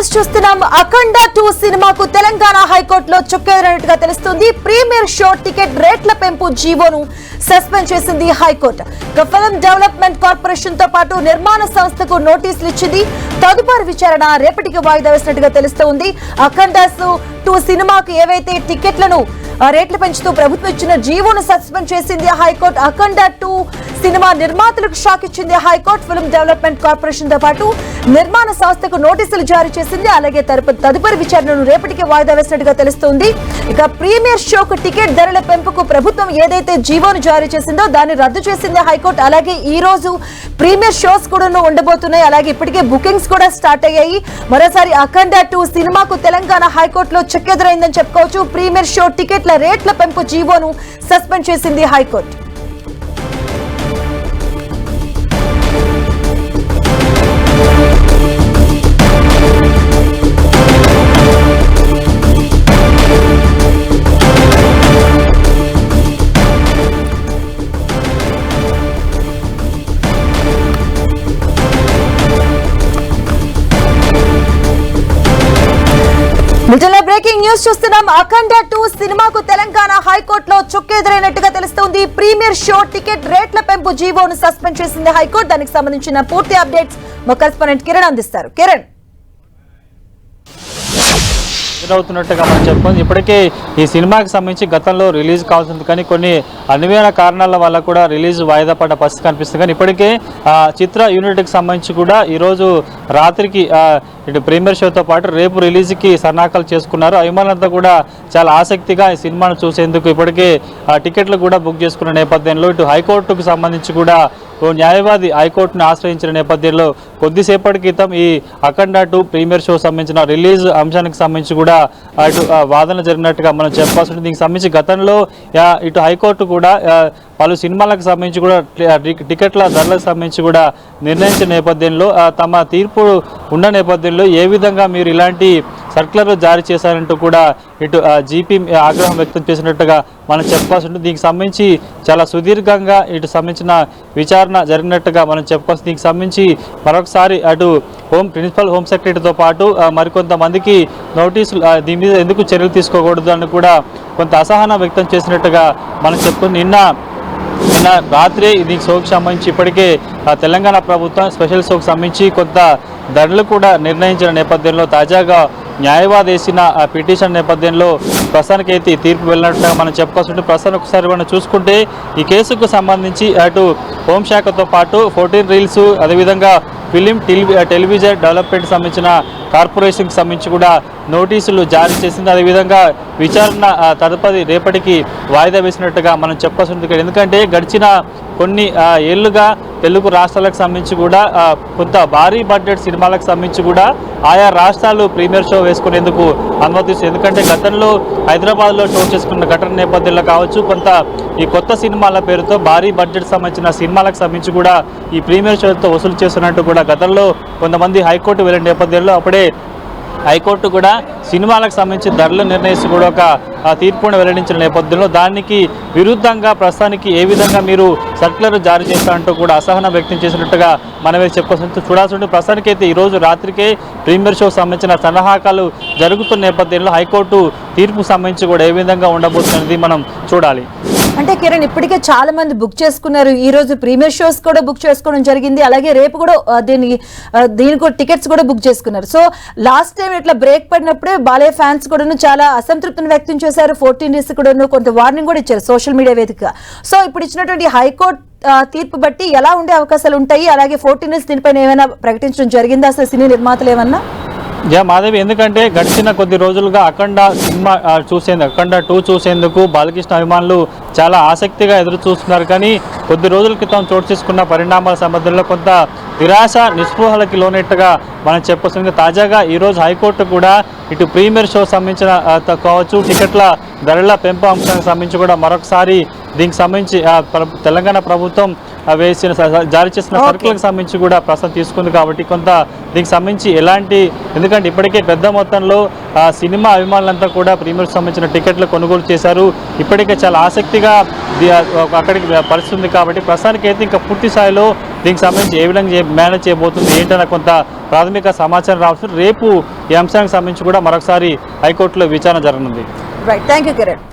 News చూస్తున్నాం. అఖండ two సినిమాకు తెలంగాణ హైకోర్టులో చుక్కెదిరినట్టుగా తెలుస్తుంది. ప్రీమియర్ షో టికెట్ రేట్ల పెంపు జీవోను సస్పెండ్ చేసింది హైకోర్టు. ఇక ఫిల్మ్ డెవలప్మెంట్ కార్పొరేషన్తో పాటు నిర్మాణ సంస్థకు నోటీసులు ఇచ్చింది. తదుపరి విచారణ రేపటికి వాయిదా వేసినట్టుగా తెలుస్తోంది. అఖండ టూ సినిమాకు ఏవైతే టికెట్లను రేట్లు పెంచుతూ ప్రభుత్వం ఇచ్చిన జీవోను సస్పెండ్ చేసింది high court. Akhanda two cinema నిర్మాతలకు షాక్ ఇచ్చింది హైకోర్టు. ఫిల్మ్ డెవలప్మెంట్ కార్పొరేషన్తో పాటు నిర్మాణ సంస్థకు నోటీసులు జారీ చేసింది. అలాగే తదుపరి విచారణను రేపటికి వాయిదా వేసినట్టుగా తెలుస్తోంది. ఇక ప్రీమియర్ షోకు టికెట్ ధరల పెంపుకు ప్రభుత్వం ఏదైతే జీవోను జారీ చేసిందో దాన్ని రద్దు చేసింది హైకోర్టు. అలాగే ఈ రోజు ప్రీమియర్ షోస్ కూడా ఉండబోతున్నాయి. అలాగే ఇప్పటికే బుకింగ్స్ కూడా స్టార్ట్ అయ్యాయి. మరోసారి అఖండ టూ సినిమాకు తెలంగాణ హైకోర్టులో చెక్కెదురైందని చెప్పుకోవచ్చు. ప్రీమియర్ షో టికెట్ల రేట్ల పెంపు జీవోను సస్పెండ్ చేసింది హైకోర్టు. బులెటిన్లో బ్రేకింగ్ న్యూస్ చూస్తున్నాం. అఖండ టూ సినిమాకు తెలంగాణ హైకోర్టులో చుక్కెదురైనట్టుగా తెలుస్తోంది. ప్రీమియర్ షో టికెట్ రేట్ల పెంపు జీవోను సస్పెండ్ చేసింది హైకోర్టు. దానికి సంబంధించిన పూర్తి అప్డేట్స్ మా కరెస్పాండెంట్ కిరణ్ అందిస్తారు. కిరణ్. ఎదురవుతున్నట్టుగా మనం చెప్పుకుంది. ఇప్పటికే ఈ సినిమాకి సంబంధించి గతంలో రిలీజ్ కావాల్సింది. కానీ కొన్ని అనివేన కారణాల వల్ల కూడా రిలీజ్ వాయిదా పడ్డ పరిస్థితి కనిపిస్తుంది. కానీ ఇప్పటికే చిత్ర యూనిట్కి సంబంధించి కూడా ఈరోజు రాత్రికి ఇటు ప్రీమియర్ షోతో పాటు రేపు రిలీజ్కి సన్నాహాలు చేసుకున్నారు. అభిమానులంతా కూడా చాలా ఆసక్తిగా ఈ సినిమాను చూసేందుకు ఇప్పటికే ఆ, టికెట్లు కూడా బుక్ చేసుకున్న నేపథ్యంలో ఇటు హైకోర్టుకు సంబంధించి కూడా ఓ న్యాయవాది హైకోర్టును ఆశ్రయించిన నేపథ్యంలో కొద్దిసేపటి క్రితం ఈ అఖండ టూ ప్రీమియర్ షో సంబంధించిన రిలీజ్ అంశానికి సంబంధించి కూడా అటు ఆ, వాదన జరిగినట్టుగా మనం చెప్పాల్సి ఉంటుంది. దీనికి సంబంధించి గతంలో ఇటు హైకోర్టు కూడా పలు సినిమాలకు సంబంధించి కూడా టికెట్ల ధరలకు సంబంధించి కూడా నిర్ణయించిన నేపథ్యంలో తమ తీర్పు ఉన్న నేపథ్యంలో ఏ విధంగా మీరు ఇలాంటి సర్క్యులర్ జారీ చేశారంటూ కూడా ఇటు జీపీ ఆగ్రహం వ్యక్తం చేసినట్టుగా మనం చెప్పాల్సి ఉంటుంది దీనికి సంబంధించి చాలా సుదీర్ఘంగా ఇటు సంబంధించిన విచారణ జరిగినట్టుగా మనం చెప్పుకోవచ్చు దీనికి సంబంధించి మరొకసారి అటు హోమ్ ప్రిన్సిపల్ హోమ్ సెక్రటరీతో పాటు మరికొంతమందికి నోటీసులు దీని మీద ఎందుకు చర్యలు తీసుకోకూడదు అని కూడా కొంత అసహనం వ్యక్తం చేసినట్టుగా మనం చెప్పుకుని నిన్న నిన్న రాత్రి దీనికి సోకు సంబంధించి ఇప్పటికే ఆ, తెలంగాణ ప్రభుత్వం స్పెషల్ సోకు సంబంధించి కొంత ధరలు కూడా నిర్ణయించిన నేపథ్యంలో తాజాగా న్యాయవాది వేసిన ఆ పిటిషన్ నేపథ్యంలో ప్రస్తుతానికి అయితే తీర్పు వెళ్ళినట్టుగా మనం చెప్పుకోవాల్సి ఉంటుంది ప్రస్తుతం ఒకసారి మనం చూసుకుంటే ఈ కేసుకు సంబంధించి అటు హోంశాఖతో పాటు ఫోర్టీన్ రీల్స్ అదేవిధంగా ఫిలిం టెలివిజన్ డెవలప్మెంట్ సంబంధించిన కార్పొరేషన్కి సంబంధించి కూడా నోటీసులు జారీ చేసింది. అదేవిధంగా విచారణ తదుపరి రేపటికి వాయిదా వేసినట్టుగా మనం చెప్పాల్సి ఎందుకంటే గడిచిన కొన్ని ఏళ్ళుగా తెలుగు రాష్ట్రాలకు సంబంధించి కూడా కొంత భారీ బడ్జెట్ సినిమాలకు సంబంధించి కూడా ఆయా రాష్ట్రాలు ప్రీమియర్ షో వేసుకునేందుకు అనుమతిస్తుంది. ఎందుకంటే గతంలో హైదరాబాద్లో షో చేసుకున్న ఘటన నేపథ్యంలో కావచ్చు కొంత ఈ కొత్త సినిమాల పేరుతో భారీ బడ్జెట్ సంబంధించిన సినిమాలకు సంబంధించి కూడా ఈ ప్రీమియర్ షోతో వసూలు చేస్తున్నట్టు కూడా గతంలో కొంతమంది హైకోర్టు వెళ్ళిన నేపథ్యంలో అప్పుడే హైకోర్టు కూడా సినిమాలకు సంబంధించి ధరలు నిర్ణయిస్తూ కూడా ఒక తీర్పును వెల్లడించిన నేపథ్యంలో దానికి విరుద్ధంగా ప్రస్తుతానికి ఏ విధంగా మీరు సర్క్యులర్ జారీ చేస్తారంటూ కూడా అసహనం వ్యక్తం చేసినట్టుగా మనమే చెప్పుకోవచ్చు చూడాల్సి ఉంటుంది. ప్రస్తుతానికి అయితే ఈరోజు రాత్రికే ప్రీమియర్ షో సంబంధించిన సన్నాహకాలు జరుగుతున్న నేపథ్యంలో హైకోర్టు తీర్పు సంబంధించి కూడా ఏ విధంగా ఉండబోతున్నది మనం చూడాలి. అంటే కిరణ్ ఇప్పటికే చాలా మంది బుక్ చేసుకున్నారు. ఈ రోజు ప్రీమియర్ షోస్ కూడా బుక్ చేసుకోవడం జరిగింది. అలాగే రేపు కూడా దీని దీనికి కూడా టికెట్స్ కూడా బుక్ చేసుకున్నారు. సో లాస్ట్ టైం ఇట్లా బ్రేక్ పడినప్పుడే బాలయ్య ఫ్యాన్స్ కూడాను చాలా అసంతృప్తిని వ్యక్తం చేశారు. ఫోర్టీన్ డేస్ కూడాను కొంత వార్నింగ్ కూడా ఇచ్చారు సోషల్ మీడియా వేదికగా. సో ఇప్పుడు ఇచ్చినటువంటి హైకోర్టు తీర్పు బట్టి ఎలా ఉండే అవకాశాలు ఉంటాయి? అలాగే ఫోర్టీన్ డేస్ దీనిపైన ఏమైనా ప్రకటించడం జరిగిందా? అసలు సినీ నిర్మాతలు ఏమన్నా? యా మాధవి ఎందుకంటే గడిచిన కొద్ది రోజులుగా అఖండ సినిమా చూసేందుకు అఖండ టూ చూసేందుకు బాలకృష్ణ అభిమానులు చాలా ఆసక్తిగా ఎదురు చూస్తున్నారు కానీ కొద్ది రోజుల క్రితం చోటు చేసుకున్న పరిణామాల సంబంధంలో కొంత నిరాశ నిస్పృహలకి లోనట్టుగా మనం చెప్పొస్తుంది. తాజాగా ఈరోజు హైకోర్టు కూడా ఇటు ప్రీమియర్ షో సంబంధించిన కావచ్చు టికెట్ల ధరల పెంపు అంశానికి సంబంధించి కూడా మరొకసారి దీనికి సంబంధించి తెలంగాణ ప్రభుత్వం వేసిన జారీ చేసిన. సరుకులకు సంబంధించి కూడా ప్రస్తుతం తీసుకుంది కాబట్టి కొంత దీనికి సంబంధించి ఎలాంటి ఎందుకంటే ఇప్పటికే పెద్ద మొత్తంలో ఆ, సినిమా అభిమానులంతా కూడా ప్రీమియర్ సంబంధించిన టికెట్లు కొనుగోలు చేశారు. ఇప్పటికే చాలా ఆసక్తిగా అక్కడికి పరిస్థితి ఉంది కాబట్టి ప్రస్తుతానికి అయితే ఇంకా పూర్తి స్థాయిలో దీనికి సంబంధించి ఏ విధంగా మేనేజ్ చేయబోతుంది ఏంటన్న కొంత ప్రాథమిక సమాచారం రావచ్చు రేపు ఈ అంశానికి సంబంధించి కూడా మరొకసారి హైకోర్టులో విచారణ జరగనుంది. Right thank you Kiran